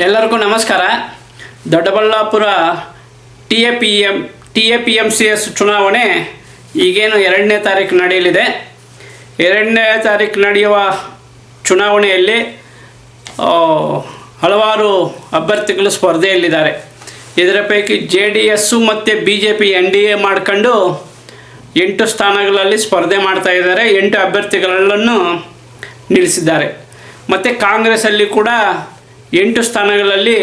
ಎಲ್ಲರಿಗೂ ನಮಸ್ಕಾರ. Doddaballapur T A P M T A P M C S ಚುನಾವಣೆ ಈಗೇನು ಎರಡನೇ ತಾರೀಕು ನಡೆಯಲಿದೆ. ಎರಡನೇ ತಾರೀಕು ನಡೆಯುವ ಚುನಾವಣೆಯಲ್ಲಿ ಹಲವಾರು ಅಭ್ಯರ್ಥಿಗಳು ಸ್ಪರ್ಧೆಯಲ್ಲಿದ್ದಾರೆ. ಇದರ ಪೈಕಿ ಜೆ ಡಿ ಎಸ್ಸು ಮತ್ತು B J P N D A ಮಾಡ್ಕೊಂಡು ಎಂಟು ಸ್ಥಾನಗಳಲ್ಲಿ ಸ್ಪರ್ಧೆ ಮಾಡ್ತಾ ಇದ್ದಾರೆ. ಎಂಟು ಅಭ್ಯರ್ಥಿಗಳನ್ನು ನಿಲ್ಲಿಸಿದ್ದಾರೆ. ಮತ್ತು ಕಾಂಗ್ರೆಸ್ಸಲ್ಲಿ ಕೂಡ ಎಂಟು ಸ್ಥಾನಗಳಲ್ಲಿ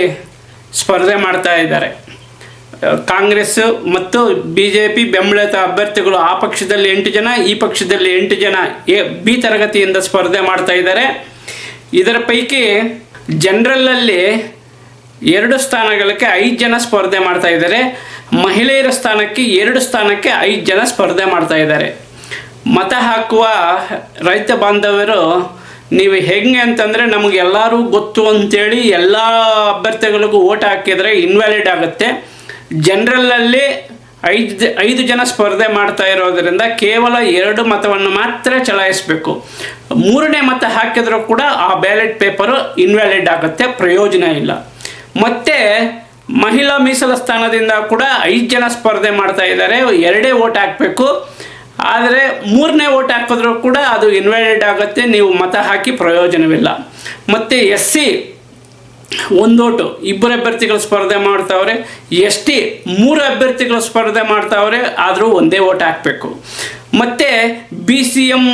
ಸ್ಪರ್ಧೆ ಮಾಡ್ತಾ ಇದ್ದಾರೆ. ಕಾಂಗ್ರೆಸ್ ಮತ್ತು ಬಿ ಜೆ ಪಿ ಬೆಂಬಲಿತ ಅಭ್ಯರ್ಥಿಗಳು ಆ ಪಕ್ಷದಲ್ಲಿ ಎಂಟು ಜನ, ಈ ಪಕ್ಷದಲ್ಲಿ ಎಂಟು ಜನ ಎ, ಬಿ ತರಗತಿಯಿಂದ ಸ್ಪರ್ಧೆ ಮಾಡ್ತಾ ಇದ್ದಾರೆ. ಇದರ ಪೈಕಿ ಜನರಲ್ಲಲ್ಲಿ ಎರಡು ಸ್ಥಾನಗಳಿಗೆ ಐದು ಜನ ಸ್ಪರ್ಧೆ ಮಾಡ್ತಾ ಇದ್ದಾರೆ. ಮಹಿಳೆಯರ ಸ್ಥಾನಕ್ಕೆ ಎರಡು ಸ್ಥಾನಕ್ಕೆ ಐದು ಜನ ಸ್ಪರ್ಧೆ ಮಾಡ್ತಾ ಇದ್ದಾರೆ. ಮತ ಹಾಕುವ ರೈತ ಬಾಂಧವರು ನೀವು ಹೆಂಗೆ ಅಂತಂದರೆ ನಮಗೆ ಎಲ್ಲರೂ ಗೊತ್ತು ಅಂತೇಳಿ ಎಲ್ಲ ಅಭ್ಯರ್ಥಿಗಳಿಗೂ ಓಟ್ ಹಾಕಿದರೆ ಇನ್ವ್ಯಾಲಿಡ್ ಆಗುತ್ತೆ. ಜನರಲ್ಲಲ್ಲಿ ಐದು ಐದು ಜನ ಸ್ಪರ್ಧೆ ಮಾಡ್ತಾ ಇರೋದರಿಂದ ಕೇವಲ ಎರಡು ಮತವನ್ನು ಮಾತ್ರ ಚಲಾಯಿಸಬೇಕು. ಮೂರನೇ ಮತ ಹಾಕಿದರೂ ಕೂಡ ಆ ಬ್ಯಾಲೆಟ್ ಪೇಪರು ಇನ್ವ್ಯಾಲಿಡ್ ಆಗುತ್ತೆ, ಪ್ರಯೋಜನ ಇಲ್ಲ. ಮತ್ತು ಮಹಿಳಾ ಮೀಸಲ ಸ್ಥಾನದಿಂದ ಕೂಡ ಐದು ಜನ ಸ್ಪರ್ಧೆ ಮಾಡ್ತಾ ಇದ್ದಾರೆ, ಎರಡೇ ಓಟ್ ಹಾಕಬೇಕು. ಆದರೆ ಮೂರನೇ ಓಟ್ ಹಾಕಿದ್ರೂ ಕೂಡ ಅದು ಇನ್ವ್ಯಾಲಿಡ್ ಆಗುತ್ತೆ, ನೀವು ಮತ ಹಾಕಿ ಪ್ರಯೋಜನವಿಲ್ಲ. ಮತ್ತು ಎಸ್ ಸಿ ಒಂದು ಓಟು, ಇಬ್ಬರು ಅಭ್ಯರ್ಥಿಗಳು ಸ್ಪರ್ಧೆ ಮಾಡ್ತಾವ್ರೆ, ಎಸ್ ಟಿ ಮೂರು ಅಭ್ಯರ್ಥಿಗಳು ಸ್ಪರ್ಧೆ ಮಾಡ್ತಾವ್ರೆ, ಆದರೂ ಒಂದೇ ಓಟ್ ಹಾಕಬೇಕು. ಮತ್ತು ಬಿ ಸಿ ಎಂ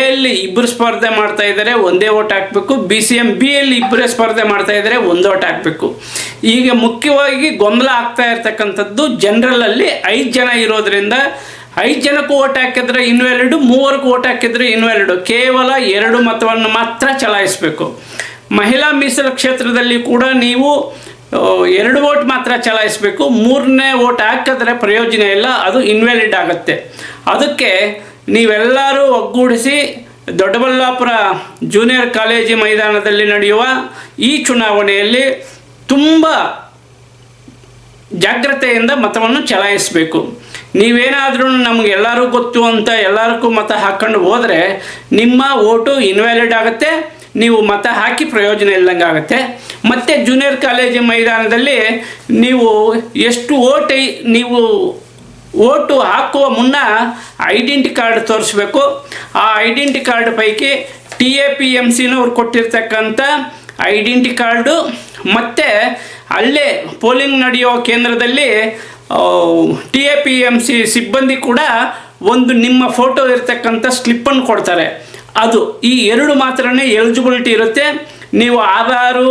ಎಲ್ಲಿ ಇಬ್ಬರು ಸ್ಪರ್ಧೆ ಮಾಡ್ತಾ ಇದ್ದಾರೆ, ಒಂದೇ ಓಟ್ ಹಾಕಬೇಕು. ಬಿ ಸಿ ಎಂ ಬಿ ಎಲ್ಲಿ ಇಬ್ಬರೇ ಸ್ಪರ್ಧೆ ಮಾಡ್ತಾ ಇದ್ದಾರೆ, ಒಂದು ಓಟ್ ಹಾಕಬೇಕು. ಈಗ ಮುಖ್ಯವಾಗಿ ಗೊಂದಲ ಆಗ್ತಾ ಇರ್ತಕ್ಕಂಥದ್ದು ಜನರಲಲ್ಲಿ ಐದು ಜನ ಇರೋದ್ರಿಂದ ಐದು ಜನಕ್ಕೂ ಓಟ್ ಹಾಕಿದ್ರೆ ಇನ್ವ್ಯಾಲಿಡ್ ಮೂವರಿಗೂ ಓಟ್ ಹಾಕಿದ್ರೆ ಇನ್ವ್ಯಾಲಿಡ್ ಕೇವಲ ಎರಡು ಮತವನ್ನು ಮಾತ್ರ ಚಲಾಯಿಸಬೇಕು. ಮಹಿಳಾ ಮೀಸಲು ಕ್ಷೇತ್ರದಲ್ಲಿ ಕೂಡ ನೀವು ಎರಡು ಓಟ್ ಮಾತ್ರ ಚಲಾಯಿಸಬೇಕು. ಮೂರನೇ ಓಟ್ ಹಾಕಿದ್ರೆ ಪ್ರಯೋಜನ ಇಲ್ಲ, ಅದು ಇನ್ವ್ಯಾಲಿಡ್ ಆಗುತ್ತೆ. ಅದಕ್ಕೆ ನೀವೆಲ್ಲರೂ ಒಗ್ಗೂಡಿಸಿ ದೊಡ್ಡಬಳ್ಳಾಪುರ ಜೂನಿಯರ್ ಕಾಲೇಜು ಮೈದಾನದಲ್ಲಿ ನಡೆಯುವ ಈ ಚುನಾವಣೆಯಲ್ಲಿ ತುಂಬ ಜಾಗ್ರತೆಯಿಂದ ಮತವನ್ನು ಚಲಾಯಿಸಬೇಕು. ನೀವೇನಾದರೂ ನಮ್ಗೆ ಎಲ್ಲರೂ ಗೊತ್ತು ಅಂತ ಎಲ್ಲರಿಗೂ ಮತ ಹಾಕೊಂಡು ಹೋದರೆ ನಿಮ್ಮ ಓಟು ಇನ್ವ್ಯಾಲಿಡ್ ಆಗುತ್ತೆ, ನೀವು ಮತ ಹಾಕಿ ಪ್ರಯೋಜನ ಇಲ್ಲದಂಗೆ ಮತ್ತು ಜೂನಿಯರ್ ಕಾಲೇಜು ಮೈದಾನದಲ್ಲಿ ನೀವು ಎಷ್ಟು ಓಟ್, ನೀವು ಓಟು ಹಾಕುವ ಮುನ್ನ ಐಡೆಂಟಿ ಕಾರ್ಡ್ ತೋರಿಸ್ಬೇಕು. ಆ ಐಡೆಂಟಿ ಕಾರ್ಡ್ ಪೈಕಿ ಟಿ ಎ ಪಿ ಎಂ ಸಿನವ್ರು ಕೊಟ್ಟಿರ್ತಕ್ಕಂಥ ಐಡೆಂಟಿ ಕಾರ್ಡು, ಮತ್ತು ಅಲ್ಲೇ ಪೋಲಿಂಗ್ ನಡೆಯೋ ಕೇಂದ್ರದಲ್ಲಿ T A P M C ಸಿಬ್ಬಂದಿ ಕೂಡ ಒಂದು ನಿಮ್ಮ ಫೋಟೋ ಇರತಕ್ಕಂಥ ಸ್ಲಿಪ್ಪನ್ನು ಕೊಡ್ತಾರೆ. ಅದು ಈ ಎರಡು ಮಾತ್ರನೇ ಎಲಿಜಿಬಿಲಿಟಿ ಇರುತ್ತೆ. ನೀವು ಆಧಾರು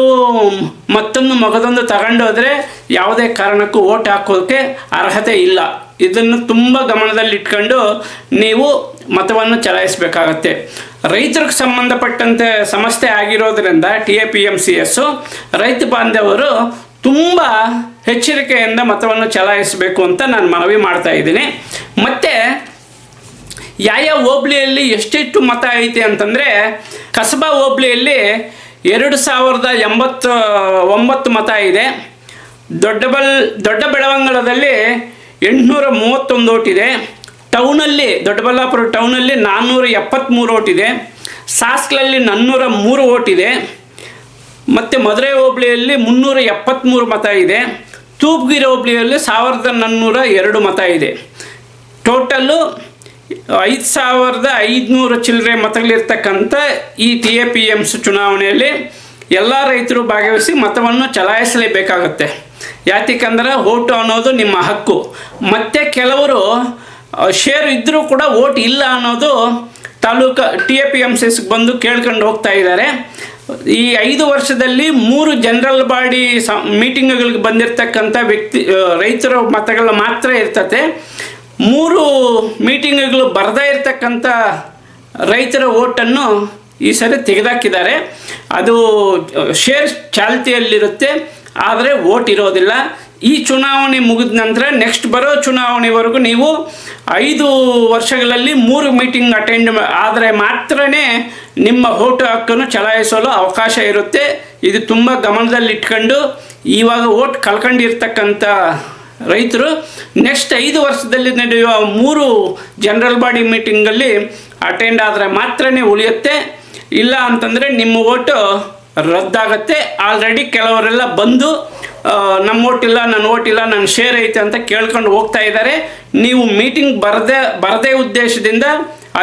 ಮತ್ತೊಂದು ಮಗದೊಂದು ತಗೊಂಡೋದ್ರೆ ಯಾವುದೇ ಕಾರಣಕ್ಕೂ ಓಟ್ ಹಾಕೋದಕ್ಕೆ ಅರ್ಹತೆ ಇಲ್ಲ. ಇದನ್ನು ತುಂಬ ಗಮನದಲ್ಲಿಟ್ಕೊಂಡು ನೀವು ಮತವನ್ನು ಚಲಾಯಿಸಬೇಕಾಗತ್ತೆ. ರೈತರಿಗೆ ಸಂಬಂಧಪಟ್ಟಂತೆ ಸಮಸ್ಯೆ ಆಗಿರೋದ್ರಿಂದ T A P M C S ರೈತ ಬಾಂಧವರು ತುಂಬ ಎಚ್ಚರಿಕೆಯಿಂದ ಮತವನ್ನು ಚಲಾಯಿಸಬೇಕು ಅಂತ ನಾನು ಮನವಿ ಮಾಡ್ತಾ ಇದ್ದೀನಿ. ಮತ್ತು ಯಾವ ಹೋಬ್ಳಿಯಲ್ಲಿ ಎಷ್ಟೆಷ್ಟು ಮತ ಐತೆ ಅಂತಂದರೆ ಕಸಬಾ ಹೋಬ್ಳಿಯಲ್ಲಿ ಎರಡು ಸಾವಿರದ ಎಂಬತ್ತು ಒಂಬತ್ತು ಮತ ಇದೆ. ದೊಡ್ಡಬಲ್ ದೊಡ್ಡ ಬೆಳವಂಗಳದಲ್ಲಿ ಎಂಟುನೂರ ಮೂವತ್ತೊಂದು ಓಟಿದೆ ಟೌನಲ್ಲಿ, ದೊಡ್ಡಬಳ್ಳಾಪುರ ಟೌನಲ್ಲಿ ನಾನ್ನೂರ ಎಪ್ಪತ್ತ್ಮೂರು ಓಟ್ ಇದೆ. ಸಾಸ್ಕಲಲ್ಲಿ ನಾನ್ನೂರ ಮೂರು ಓಟ್ ಇದೆ. ಮತ್ತು ಮಧುರೈ ಹೋಬಳಿಯಲ್ಲಿ ಮುನ್ನೂರ ಎಪ್ಪತ್ತ್ಮೂರು ಮತ ಇದೆ. ತೂಪ್ಗಿರಿ ಹೋಬಳಿಯಲ್ಲಿ ಸಾವಿರದ ನಾನ್ನೂರ ಎರಡು ಮತ ಇದೆ. ಟೋಟಲ್ಲು ಐದು ಸಾವಿರದ ಐದುನೂರು ಚಿಲ್ಲರೆ ಮತಗಳಿರ್ತಕ್ಕಂಥ ಈ ಟಿ ಎ ಪಿ ಎಮ್ಸ್ ಚುನಾವಣೆಯಲ್ಲಿ ಎಲ್ಲ ರೈತರು ಭಾಗವಹಿಸಿ ಮತವನ್ನು ಚಲಾಯಿಸಲೇಬೇಕಾಗತ್ತೆ. ಯಾತಿಕಂದ್ರೆ ಓಟು ಅನ್ನೋದು ನಿಮ್ಮ ಹಕ್ಕು. ಮತ್ತು ಕೆಲವರು ಶೇರ್ ಇದ್ದರೂ ಕೂಡ ಓಟ್ ಇಲ್ಲ ಅನ್ನೋದು taluk T A P M C ಎಸ್ಗೆ ಬಂದು ಕೇಳ್ಕೊಂಡು ಹೋಗ್ತಾ ಇದ್ದಾರೆ. ಈ ಐದು ವರ್ಷದಲ್ಲಿ ಮೂರು ಜನರಲ್ ಬಾಡಿ ಸ ಮೀಟಿಂಗ್ಗಳಿಗೆ ಬಂದಿರತಕ್ಕಂಥ ವ್ಯಕ್ತಿ ರೈತರ ಮತಗಳು ಮಾತ್ರ ಇರ್ತತೆ. ಮೂರು ಮೀಟಿಂಗ್ಗಳು ಬರದೇ ಇರತಕ್ಕಂಥ ರೈತರ ಓಟನ್ನು ಈ ಸರಿ ತೆಗೆದಾಕಿದ್ದಾರೆ. ಅದು ಶೇರ್ ಚಾಲ್ತಿಯಲ್ಲಿರುತ್ತೆ, ಆದರೆ ಓಟ್ ಇರೋದಿಲ್ಲ. ಈ ಚುನಾವಣೆ ಮುಗಿದ ನಂತರ ನೆಕ್ಸ್ಟ್ ಬರೋ ಚುನಾವಣೆವರೆಗೂ ನೀವು ಐದು ವರ್ಷಗಳಲ್ಲಿ ಮೂರು ಮೀಟಿಂಗ್ ಅಟೆಂಡ್ ಆದರೆ ಮಾತ್ರನೇ ನಿಮ್ಮ ಓಟು ಹಕ್ಕನ್ನು ಚಲಾಯಿಸಲು ಅವಕಾಶ ಇರುತ್ತೆ. ಇದು ತುಂಬ ಗಮನದಲ್ಲಿಟ್ಕೊಂಡು ಇವಾಗ ಓಟ್ ಕಳ್ಕೊಂಡಿರ್ತಕ್ಕಂಥ ರೈತರು ನೆಕ್ಸ್ಟ್ ಐದು ವರ್ಷದಲ್ಲಿ ನಡೆಯುವ ಮೂರು ಜನರಲ್ ಬಾಡಿ ಮೀಟಿಂಗಲ್ಲಿ ಅಟೆಂಡ್ ಆದರೆ ಮಾತ್ರನೇ ಉಳಿಯುತ್ತೆ. ಇಲ್ಲ ಅಂತಂದರೆ ನಿಮ್ಮ ಓಟು ರದ್ದಾಗತ್ತೆ. ಆಲ್ರೆಡಿ ಕೆಲವರೆಲ್ಲ ಬಂದು ನಮ್ಮ ಓಟಿಲ್ಲ, ನನ್ನ ಓಟಿಲ್ಲ, ನನ್ನ ಶೇರ್ ಐತೆ ಅಂತ ಕೇಳ್ಕೊಂಡು ಹೋಗ್ತಾ ಇದ್ದಾರೆ. ನೀವು ಮೀಟಿಂಗ್ ಬರದೆ, ಬರದೇ ಉದ್ದೇಶದಿಂದ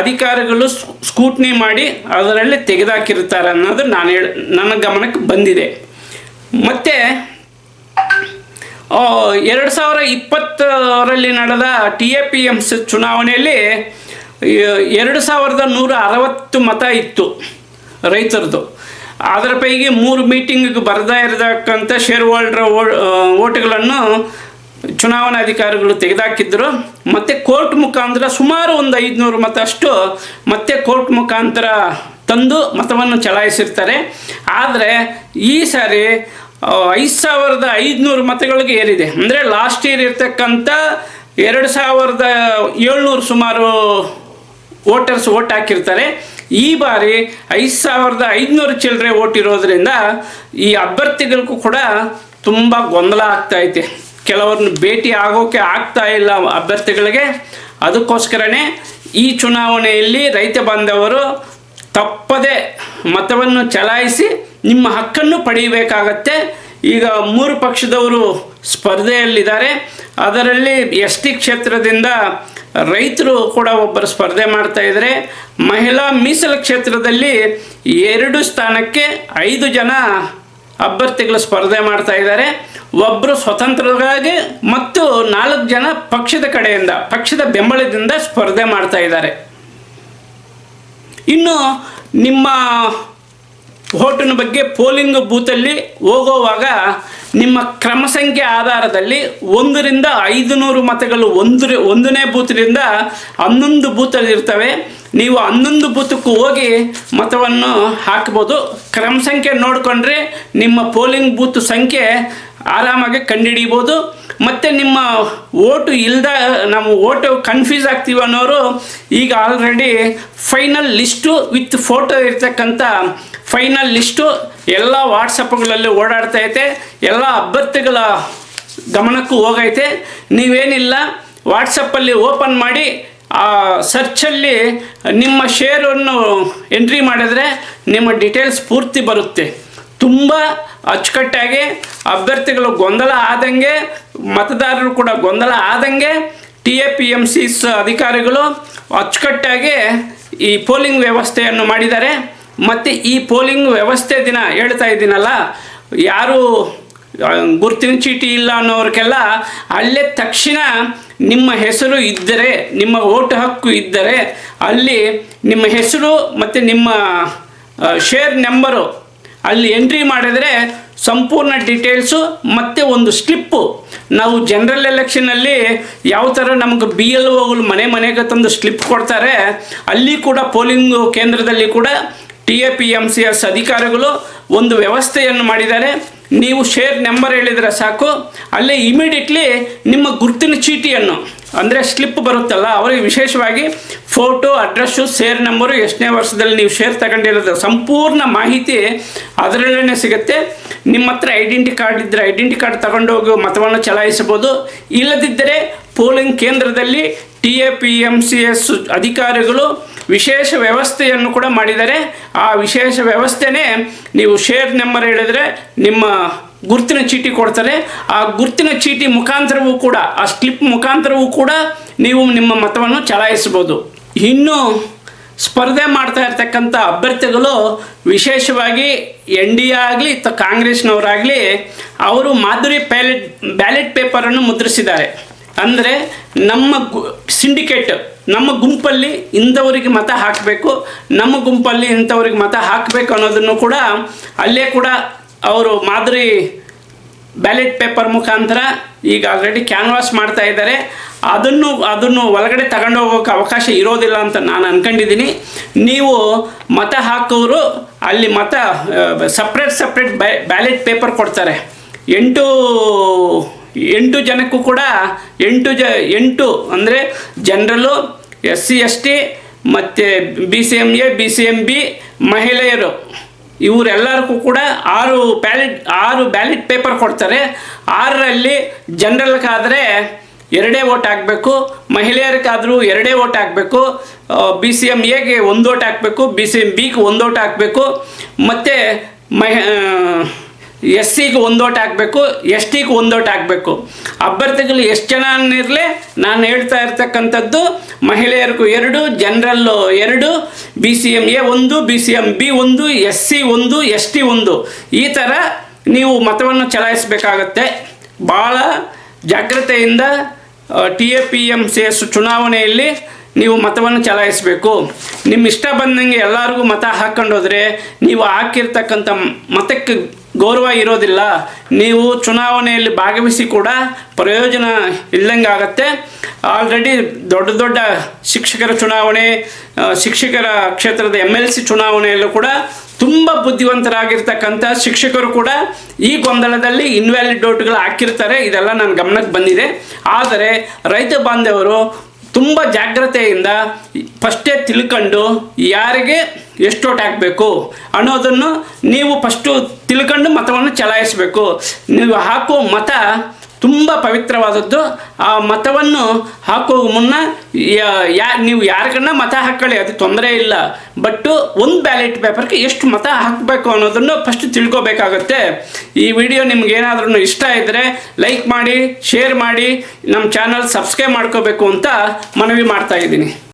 ಅಧಿಕಾರಿಗಳು ಸ್ಕೂಟ್ನಿ ಮಾಡಿ ಅದರಲ್ಲಿ ತೆಗೆದಾಕಿರ್ತಾರೆ ಅನ್ನೋದು ನಾನು ಹೇಳ, ನನ್ನ ಗಮನಕ್ಕೆ ಬಂದಿದೆ. ಮತ್ತು ಎರಡು ಸಾವಿರ ಇಪ್ಪತ್ತರಲ್ಲಿ ನಡೆದ T A P M C ಚುನಾವಣೆಯಲ್ಲಿ ಎರಡು ಸಾವಿರದ ನೂರ ಅರವತ್ತು ಮತ ಇತ್ತು ರೈತರದು ಅದರ ಪೈಗೆ ಮೂರು ಮೀಟಿಂಗಿಗೆ ಬರದೇ ಇರತಕ್ಕಂಥ ಶೇರ್ ಹೋಲ್ಡರ್ ಓಟ್ಗಳನ್ನು ಚುನಾವಣಾಧಿಕಾರಿಗಳು ತೆಗೆದಾಕಿದ್ರು. ಮತ್ತು ಕೋರ್ಟ್ ಮುಖಾಂತರ ಸುಮಾರು ಒಂದು ಐದುನೂರು ಮತ ಅಷ್ಟು ಮತ್ತೆ ಕೋರ್ಟ್ ಮುಖಾಂತರ ತಂದು ಮತವನ್ನು ಚಲಾಯಿಸಿರ್ತಾರೆ. ಆದರೆ ಈ ಸಾರಿ ಐದು ಸಾವಿರದ ಐದುನೂರು ಮತಗಳಿಗೆ ಏರಿದೆ. ಅಂದರೆ ಲಾಸ್ಟ್ ಇಯರ್ ಇರ್ತಕ್ಕಂಥ ಎರಡು ಸಾವಿರದ ಏಳ್ನೂರು ಸುಮಾರು ವೋಟರ್ಸ್ ವೋಟ್ ಹಾಕಿರ್ತಾರೆ. ಈ ಬಾರಿ ಐದು ಸಾವಿರದ ಐದುನೂರು ಚಿಲ್ಲರೆ ಓಟ್ ಇರೋದ್ರಿಂದ ಈ ಅಭ್ಯರ್ಥಿಗಳಿಗೂ ಕೂಡ ತುಂಬ ಗೊಂದಲ ಆಗ್ತಾ ಐತೆ. ಕೆಲವ್ರನ್ನ ಭೇಟಿ ಆಗೋಕೆ ಆಗ್ತಾ ಇಲ್ಲ ಅಭ್ಯರ್ಥಿಗಳಿಗೆ. ಅದಕ್ಕೋಸ್ಕರನೇ ಈ ಚುನಾವಣೆಯಲ್ಲಿ ರೈತ ಬಾಂಧವರು ತಪ್ಪದೆ ಮತವನ್ನು ಚಲಾಯಿಸಿ ನಿಮ್ಮ ಹಕ್ಕನ್ನು ಪಡೆಯಬೇಕಾಗತ್ತೆ. ಈಗ ಮೂರು ಪಕ್ಷದವರು ಸ್ಪರ್ಧೆಯಲ್ಲಿದ್ದಾರೆ. ಅದರಲ್ಲಿ ಎಸ್ ಟಿ ಕ್ಷೇತ್ರದಿಂದ ರೈತರು ಕೂಡ ಒಬ್ಬರು ಸ್ಪರ್ಧೆ ಮಾಡ್ತಾ ಮಹಿಳಾ ಮೀಸಲು ಕ್ಷೇತ್ರದಲ್ಲಿ ಎರಡು ಸ್ಥಾನಕ್ಕೆ ಐದು ಜನ ಅಭ್ಯರ್ಥಿಗಳು ಸ್ಪರ್ಧೆ ಮಾಡ್ತಾ ಇದ್ದಾರೆ. ಒಬ್ಬರು ಸ್ವತಂತ್ರವಾಗಿ ಮತ್ತು ನಾಲ್ಕು ಜನ ಪಕ್ಷದ ಕಡೆಯಿಂದ, ಪಕ್ಷದ ಬೆಂಬಲದಿಂದ ಸ್ಪರ್ಧೆ ಮಾಡ್ತಾ ಇದ್ದಾರೆ. ಇನ್ನು ನಿಮ್ಮ ಹೋಟಿನ ಬಗ್ಗೆ ಪೋಲಿಂಗ್ ಬೂತಲ್ಲಿ ಹೋಗುವಾಗ ನಿಮ್ಮ ಕ್ರಮ ಸಂಖ್ಯೆ ಆಧಾರದಲ್ಲಿ ಒಂದರಿಂದ ಐದು ನೂರು ಮತಗಳು ಒಂದು ಒಂದನೇ ಬೂತ್ನಿಂದ ಹನ್ನೊಂದು ಬೂತಲ್ಲಿರ್ತವೆ ನೀವು ಹನ್ನೊಂದು ಬೂತಕ್ಕೂ ಹೋಗಿ ಮತವನ್ನು ಹಾಕ್ಬೋದು. ಕ್ರಮ ಸಂಖ್ಯೆ ನೋಡಿಕೊಂಡ್ರೆ ನಿಮ್ಮ ಪೋಲಿಂಗ್ ಬೂತ್ ಸಂಖ್ಯೆ ಆರಾಮಾಗಿ ಕಂಡುಹಿಡಿಬೋದು. ಮತ್ತು ನಿಮ್ಮ ಓಟು ಇಲ್ದ ನಾವು ಓಟು ಕನ್ಫ್ಯೂಸ್ ಆಗ್ತೀವಿ ಅನ್ನೋರು ಈಗ already final list with photo ಇರ್ತಕ್ಕಂಥ ಫೈನಲ್ ಲಿಸ್ಟು ಎಲ್ಲ ವಾಟ್ಸಪ್ಗಳಲ್ಲಿ ಓಡಾಡ್ತಾ ಐತೆ. ಎಲ್ಲ ಅಭ್ಯರ್ಥಿಗಳ ಗಮನಕ್ಕೂ ಹೋಗೈತೆ. ನೀವೇನಿಲ್ಲ ವಾಟ್ಸಪ್ಪಲ್ಲಿ ಓಪನ್ ಮಾಡಿ, ಆ ಸರ್ಚಲ್ಲಿ ನಿಮ್ಮ ಶೇರನ್ನು ಎಂಟ್ರಿ ಮಾಡಿದ್ರೆ ನಿಮ್ಮ ಡೀಟೇಲ್ಸ್ ಪೂರ್ತಿ ಬರುತ್ತೆ. ತುಂಬ ಅಚ್ಚುಕಟ್ಟಾಗಿ ಅಭ್ಯರ್ಥಿಗಳು ಗೊಂದಲ ಆದಂಗೆ, ಮತದಾರರು ಕೂಡ ಗೊಂದಲ ಆದಂಗೆ T A P M C S ಅಧಿಕಾರಿಗಳು ಅಚ್ಚುಕಟ್ಟಾಗಿ ಈ ಪೋಲಿಂಗ್ ವ್ಯವಸ್ಥೆಯನ್ನು ಮಾಡಿದ್ದಾರೆ. ಮತ್ತು ಈ ಪೋಲಿಂಗ್ ವ್ಯವಸ್ಥೆ ದಿನ ಹೇಳ್ತಾ ಇದ್ದೀನಲ್ಲ, ಯಾರು ಗುರುತಿನ ಚೀಟಿ ಇಲ್ಲ ಅನ್ನೋರಿಗೆಲ್ಲ ಅಲ್ಲೇ ತಕ್ಷಣ ನಿಮ್ಮ ಹೆಸರು ಇದ್ದರೆ, ನಿಮ್ಮ ಓಟು ಹಕ್ಕು ಇದ್ದರೆ ಅಲ್ಲಿ ನಿಮ್ಮ ಹೆಸರು ಮತ್ತು ನಿಮ್ಮ ಶೇರ್ ನಂಬರು ಅಲ್ಲಿ ಎಂಟ್ರಿ ಮಾಡಿದರೆ ಸಂಪೂರ್ಣ ಡೀಟೇಲ್ಸು ಮತ್ತು ಒಂದು ಸ್ಲಿಪ್ಪು ನಾವು ಜನರಲ್ ಎಲೆಕ್ಷನಲ್ಲಿ ಯಾವ ಥರ ನಮಗೆ ಬಿ ಎಲ್ ಓಗಳು ಮನೆ ಮನೆಗೆ ತಂದು ಸ್ಲಿಪ್ ಕೊಡ್ತಾರೆ, ಅಲ್ಲಿ ಕೂಡ ಪೋಲಿಂಗ್ ಕೇಂದ್ರದಲ್ಲಿ ಕೂಡ T A P M C S ಅಧಿಕಾರಿಗಳು ಒಂದು ವ್ಯವಸ್ಥೆಯನ್ನು ಮಾಡಿದ್ದಾರೆ. ನೀವು ಶೇರ್ ನಂಬರ್ ಹೇಳಿದರೆ ಸಾಕು. ಅಲ್ಲೇ ಇಮಿಡಿಯೇಟ್ಲಿ ನಿಮ್ಮ ಗುರುತಿನ ಚೀಟಿಯನ್ನು ಅಂದರೆ ಸ್ಲಿಪ್ ಬರುತ್ತಲ್ಲ, ಅವರಿಗೆ ವಿಶೇಷವಾಗಿ ಫೋಟೋ, ಅಡ್ರೆಸ್ಸು ಶೇರ್ ನಂಬರು ಎಷ್ಟನೇ ವರ್ಷದಲ್ಲಿ ನೀವು ಶೇರ್ ತಗೊಂಡಿರೋದು, ಸಂಪೂರ್ಣ ಮಾಹಿತಿ ಅದರಲ್ಲೇ ಸಿಗುತ್ತೆ. ನಿಮ್ಮ ಹತ್ರ ಐಡೆಂಟಿ ಕಾರ್ಡ್ ಇದ್ದರೆ ಐಡೆಂಟಿ ಕಾರ್ಡ್ ತಗೊಂಡೋಗಿ ಮತವನ್ನು ಚಲಾಯಿಸಬಹುದು. ಇಲ್ಲದಿದ್ದರೆ ಪೋಲಿಂಗ್ ಕೇಂದ್ರದಲ್ಲಿ T A P M C S ಅಧಿಕಾರಿಗಳು ವಿಶೇಷ ವ್ಯವಸ್ಥೆಯನ್ನು ಕೂಡ ಮಾಡಿದ್ದಾರೆ. ಆ ವಿಶೇಷ ವ್ಯವಸ್ಥೆನೇ ನೀವು ಶೇರ್ ನಂಬರ್ ಹೇಳಿದರೆ ನಿಮ್ಮ ಗುರುತಿನ ಚೀಟಿ ಕೊಡ್ತಾರೆ. ಆ ಗುರುತಿನ ಚೀಟಿ ಮುಖಾಂತರವೂ ಕೂಡ, ಆ ಸ್ಲಿಪ್ ಮುಖಾಂತರವೂ ಕೂಡ ನೀವು ನಿಮ್ಮ ಮತವನ್ನು ಚಲಾಯಿಸಬಹುದು. ಇನ್ನು ಸ್ಪರ್ಧೆ ಮಾಡ್ತಾ ಇರ್ತಕ್ಕಂಥ ಅಭ್ಯರ್ಥಿಗಳು, ವಿಶೇಷವಾಗಿ ಎನ್ ಡಿ ಎ ಆಗಲಿ ಅಥವಾ ಕಾಂಗ್ರೆಸ್ನವರಾಗಲಿ, ಅವರು ಮಾಧುರಿ ಪ್ಯಾಲೆಟ್ ಬ್ಯಾಲೆಟ್ ಪೇಪರನ್ನು ಮುದ್ರಿಸಿದ್ದಾರೆ. ಅಂದರೆ ನಮ್ಮ ಗು, ಸಿಂಡಿಕೇಟ್, ನಮ್ಮ ಗುಂಪಲ್ಲಿ ಇಂಥವರಿಗೆ ಮತ ಹಾಕಬೇಕು, ನಮ್ಮ ಗುಂಪಲ್ಲಿ ಇಂಥವ್ರಿಗೆ ಮತ ಹಾಕಬೇಕು ಅನ್ನೋದನ್ನು ಕೂಡ ಅಲ್ಲೇ ಕೂಡ ಅವರು ಮಾದರಿ ಬ್ಯಾಲೆಟ್ ಪೇಪರ್ ಮುಖಾಂತರ ಈಗ ಆಲ್ರೆಡಿ ಕ್ಯಾನ್ವಾಸ್ ಮಾಡ್ತಾ ಇದ್ದಾರೆ. ಅದನ್ನು ಅದನ್ನು ಒಳಗಡೆ ತಗೊಂಡು ಹೋಗೋಕೆ ಅವಕಾಶ ಇರೋದಿಲ್ಲ ಅಂತ ನಾನು ಅನ್ಕೊಂಡಿದ್ದೀನಿ. ನೀವು ಮತ ಹಾಕೋರು ಅಲ್ಲಿ ಮತ ಸಪ್ರೇಟ್ ಸಪ್ರೇಟ್ ಬ್ಯಾಲೆಟ್ ಪೇಪರ್ ಕೊಡ್ತಾರೆ. ಎಂಟು ಎಂಟು ಜನಕ್ಕೂ ಕೂಡ, ಎಂಟು ಜ, ಎಂಟು ಅಂದರೆ general S C S T ಮತ್ತು B C M A B C M B ಮಹಿಳೆಯರು. ಇವರೆಲ್ಲರಿಗೂ ಕೂಡ ಆರು ಬ್ಯಾಲೆಟ್ ಆರು ಬ್ಯಾಲೆಟ್ ಪೇಪರ್ ಕೊಡ್ತಾರೆ. ಆರರಲ್ಲಿ ಜನರಲ್ಗಾದರೆ ಎರಡೇ ಓಟ್ ಹಾಕಬೇಕು, ಮಹಿಳೆಯರಿಗಾದರೂ ಎರಡೇ ಓಟ್ ಹಾಕಬೇಕು ಬಿ ಸಿ ಎಂ ಎಗೆ ಒಂದು ಓಟ್ ಹಾಕಬೇಕು ಬಿ ಸಿ ಎಂ ಬಿಗೆ ಒಂದು ಓಟ್ ಹಾಕಬೇಕು, ಮತ್ತು ಮಹಿ ಎಸ್ ಸಿಗೆ ಒಂದು ಓಟ್ ಹಾಕಬೇಕು ಎಸ್ ಟಿಗೆ ಒಂದು ಓಟ್ ಹಾಕಬೇಕು. ಅಭ್ಯರ್ಥಿಗಳು ಎಷ್ಟು ಜನ ಇರಲಿ ನಾನು ಹೇಳ್ತಾ ಇರ್ತಕ್ಕಂಥದ್ದು ಮಹಿಳೆಯರಿಗೂ ಎರಡು, ಜನರಲ್ಲು ಎರಡು ಬಿ ಸಿ ಎಂ ಎ ಒಂದು ಬಿ ಸಿ ಎಂ ಬಿ ಒಂದು ಎಸ್ ಸಿ ಒಂದು ಎಸ್ ಟಿ ಒಂದು. ಈ ಥರ ನೀವು ಮತವನ್ನು ಚಲಾಯಿಸಬೇಕಾಗತ್ತೆ. ಭಾಳ ಜಾಗ್ರತೆಯಿಂದ T A P M C S ಚುನಾವಣೆಯಲ್ಲಿ ನೀವು ಮತವನ್ನು ಚಲಾಯಿಸಬೇಕು. ನಿಮ್ಮ ಇಷ್ಟ ಬಂದಂಗೆ ಎಲ್ಲರಿಗೂ ಮತ ಹಾಕ್ಕೊಂಡು ಹೋದರೆ ನೀವು ಹಾಕಿರ್ತಕ್ಕಂಥ ಮತಕ್ಕೆ ಗೌರವ ಇರೋದಿಲ್ಲ ನೀವು ಚುನಾವಣೆಯಲ್ಲಿ ಭಾಗವಹಿಸಿ ಕೂಡ ಪ್ರಯೋಜನ ಇಲ್ಲಂಗೆ ಆಗತ್ತೆ ಆಲ್ರೆಡಿ ದೊಡ್ಡ ದೊಡ್ಡ ಶಿಕ್ಷಕರ ಚುನಾವಣೆ ಶಿಕ್ಷಕರ ಕ್ಷೇತ್ರದ ಎಂ ಎಲ್ ಸಿ ಚುನಾವಣೆಯಲ್ಲೂ ಕೂಡ ತುಂಬ ಬುದ್ಧಿವಂತರಾಗಿರ್ತಕ್ಕಂಥ ಶಿಕ್ಷಕರು ಕೂಡ ಈ ಗೊಂದಲದಲ್ಲಿ ಇನ್ವ್ಯಾಲಿಡ್ ಡೋಟ್ಗಳು ಹಾಕಿರ್ತಾರೆ. ಇದೆಲ್ಲ ನನ್ನ ಗಮನಕ್ಕೆ ಬಂದಿದೆ. ಆದರೆ ರೈತ ಬಾಂಧವರು ತುಂಬ ಜಾಗ್ರತೆಯಿಂದ ಫಸ್ಟೇ ತಿಳ್ಕೊಂಡು ಯಾರಿಗೆ ಎಷ್ಟು ಓಟ್ ಹಾಕಬೇಕು ಅನ್ನೋದನ್ನು ನೀವು ಫಸ್ಟು ತಿಳ್ಕೊಂಡು ಮತವನ್ನು ಚಲಾಯಿಸಬೇಕು. ನೀವು ಹಾಕೋ ಮತ ತುಂಬ ಪವಿತ್ರವಾದದ್ದು. ಆ ಮತವನ್ನು ಹಾಕೋ ಮುನ್ನ ಯಾ- ನೀವು ಯಾರಿಗನ್ನ ಮತ ಹಾಕೊಳ್ಳಿ ಅದು ತೊಂದರೆ ಇಲ್ಲ. ಬಟ್ಟು ಒಂದು ಬ್ಯಾಲೆಟ್ ಪೇಪರ್ಗೆ ಎಷ್ಟು ಮತ ಹಾಕಬೇಕು ಅನ್ನೋದನ್ನು ಫಸ್ಟ್ ತಿಳ್ಕೊಬೇಕಾಗತ್ತೆ. ಈ ವಿಡಿಯೋ ನಿಮ್ಗೆ ಏನಾದ್ರೂ ಇಷ್ಟ ಇದ್ದರೆ ಲೈಕ್ ಮಾಡಿ ಶೇರ್ ಮಾಡಿ ನಮ್ಮ ಚಾನಲ್ ಸಬ್ಸ್ಕ್ರೈಬ್ ಮಾಡ್ಕೋಬೇಕು ಅಂತ ಮನವಿ ಮಾಡ್ತಾ ಇದ್ದೀನಿ.